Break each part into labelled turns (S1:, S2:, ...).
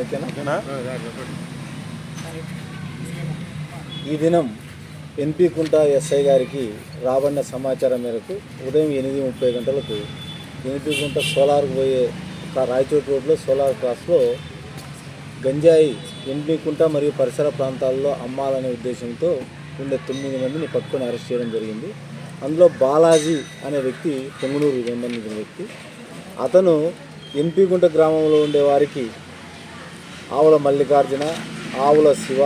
S1: ఓకేనా
S2: ఓకేనా
S1: ఈ దినం ఎన్పి కుంట ఎస్ఐ గారికి రాబడిన సమాచారం మేరకు ఉదయం ఎనిమిది ముప్పై గంటలకు ఎన్పి కుంట సోలార్కు పోయే ఒక రాయచోటి రోడ్లో సోలార్ క్రాస్లో గంజాయి ఎన్పి కుంట మరియు పరిసర ప్రాంతాల్లో అమ్మాలనే ఉద్దేశంతో ఉండే తొమ్మిది మందిని పట్టుకొని అరెస్ట్ చేయడం జరిగింది. అందులో బాలాజీ అనే వ్యక్తి పొంగునూరు సంబంధించిన వ్యక్తి. అతను ఎన్పి గ్రామంలో ఉండే వారికి ఆవుల మల్లికార్జున ఆవుల శివ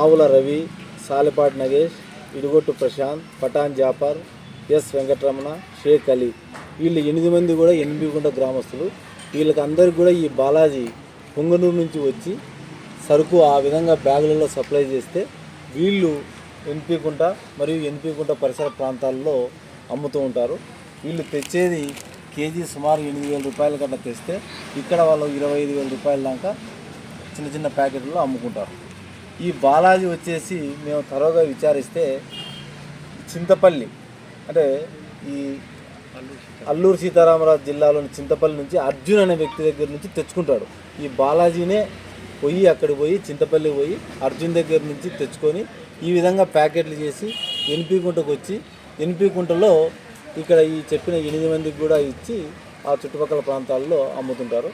S1: ఆవుల రవి సాలెపాటి నగేష్ ఇడుగొట్టు ప్రశాంత్ పఠాన్ జాఫర్ ఎస్ వెంకటరమణ షేక్ అలీ. వీళ్ళు ఎనిమిది మంది కూడా ఎనిమిదిగుంట గ్రామస్తులు. వీళ్ళకి అందరికి కూడా ఈ బాలాజీ పొంగనూరు నుంచి వచ్చి సరుకు ఆ విధంగా బ్యాగులలో సప్లై చేస్తే వీళ్ళు ఎన్పికుంట మరియు ఎన్పికుంట పరిసర ప్రాంతాల్లో అమ్ముతూ ఉంటారు. వీళ్ళు తెచ్చేది కేజీ సుమారు ఎనిమిది వేల రూపాయల కన్నా తెస్తే ఇక్కడ వాళ్ళు ఇరవై ఐదు వేల రూపాయల దాకా చిన్న చిన్న ప్యాకెట్లో అమ్ముకుంటారు. ఈ బాలాజీ వచ్చేసి మేము తరోగా విచారిస్తే చింతపల్లి అంటే ఈ అల్లూరు సీతారామరాజు జిల్లాలోని చింతపల్లి నుంచి అర్జున్ అనే వ్యక్తి దగ్గర నుంచి తెచ్చుకుంటాడు. ఈ బాలాజీనే పోయి అక్కడికి పోయి చింతపల్లి పోయి అర్జున్ దగ్గర నుంచి తెచ్చుకొని ఈ విధంగా ప్యాకెట్లు చేసి ఎన్పి కుంటకు వచ్చి ఎన్పి కుంటలో ఇక్కడ ఈ చెప్పిన ఎనిమిది మందికి కూడా ఇచ్చి ఆ చుట్టుపక్కల ప్రాంతాల్లో అమ్ముతుంటారు.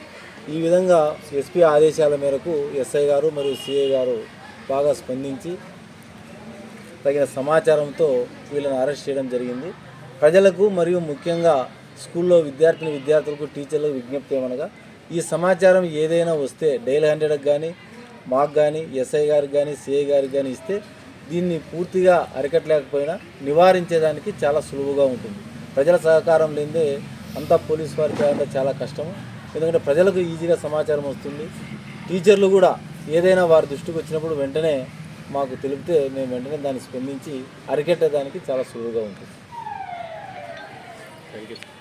S1: ఈ విధంగా ఎస్పీ ఆదేశాల మేరకు ఎస్ఐ గారు మరియు సిఐ గారు బాగా స్పందించి తగిన సమాచారంతో వీళ్ళని అరెస్ట్ చేయడం జరిగింది. ప్రజలకు మరియు ముఖ్యంగా స్కూల్లో విద్యార్థిని విద్యార్థులకు టీచర్లకు విజ్ఞప్తి ఏమనగా ఈ సమాచారం ఏదైనా వస్తే డైల్ హండ్రెడ్కి కానీ మాకు కానీ ఎస్ఐ గారికి కానీ సిఐ గారికి కానీ ఇస్తే దీన్ని పూర్తిగా అరికట్టలేకపోయినా నివారించేదానికి చాలా సులువుగా ఉంటుంది. ప్రజల సహకారం లేదే అంతా పోలీస్ వారికి చాలా కష్టము. ఎందుకంటే ప్రజలకు ఈజీగా సమాచారం వస్తుంది. టీచర్లు కూడా ఏదైనా వారి దృష్టికి వచ్చినప్పుడు వెంటనే మాకు తెలిపితే మేము వెంటనే దాన్ని స్పందించి అరికెట్టడానికి చాలా సులువుగా ఉంటుంది.
S2: Thank you